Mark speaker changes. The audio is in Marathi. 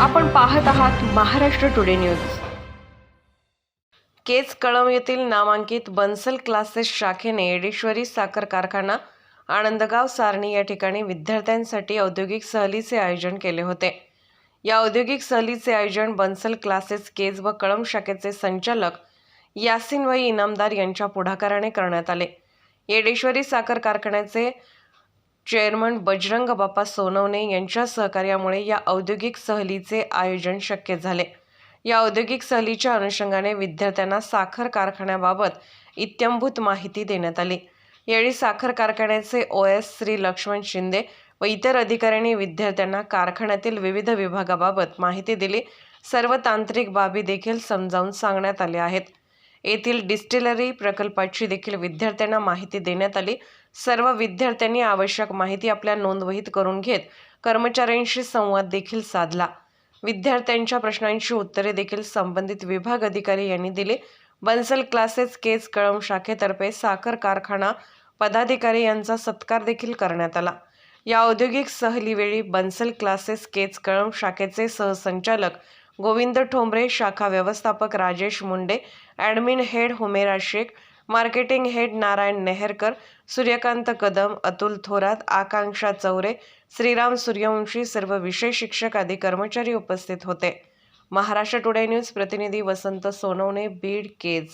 Speaker 1: आपण पाहत आहात महाराष्ट्र टुडे न्यूज केज कळम येथील नामांकित बन्सल क्लासेस शाखेने येडेश्वरी साखर कारखाना आनंदगाव सारणी या ठिकाणी विद्यार्थ्यांसाठी औद्योगिक सहलीचे आयोजन केले होते. या औद्योगिक सहलीचे आयोजन बन्सल क्लासेस केज व कळम शाखेचे संचालक यासिन वई इनामदार यांच्या पुढाकाराने करण्यात आले. येडेश्वरी साखर कारखान्याचे चेअरमन बजरंग बाप्पा सोनवणे यांच्या सहकार्यामुळे या औद्योगिक सहलीचे आयोजन शक्य झाले. या औद्योगिक सहलीच्या अनुषंगाने विद्यार्थ्यांना साखर कारखान्याबाबत इत्यंभूत माहिती देण्यात आली. यावेळी साखर कारखान्याचे ओ एस श्री लक्ष्मण शिंदे व इतर अधिकाऱ्यांनी विद्यार्थ्यांना कारखान्यातील विविध विभागाबाबत माहिती दिली. सर्व तांत्रिक बाबी देखील समजावून सांगण्यात आल्या आहेत. येथील डिस्टिलरी प्रकल्पाची देखील विद्यार्थ्यांना माहिती देण्यात आली. सर्व विद्यार्थ्यांनी आवश्यक माहिती आपल्या नोंदवहीत करून घेत कर्मचाऱ्यांशी संवाद देखील साधला. विद्यार्थ्यांच्या प्रश्नांची उत्तरे देखील संबंधित विभाग अधिकारी यांनी दिले. बन्सल क्लासेस केज कळम शाखेतर्फे साखर कारखाना पदाधिकारी यांचा सत्कार देखील करण्यात आला. या औद्योगिक सहलीवेळी बन्सल क्लासेस केज कळम शाखेचे सहसंचालक गोविंद ठोंबरे शाखा व्यवस्थापक Rajesh Munde admin head Humera Shaikh marketing head Narayan Neharkar Suryakant Kadam Atul Thorat Akanksha Chaure Shriram Suryavanshi सर्व विषय शिक्षक आदी कर्मचारी उपस्थित होते. महाराष्ट्र टुडे न्यूज प्रतिनिधी वसंत सोनवणे बीड केज.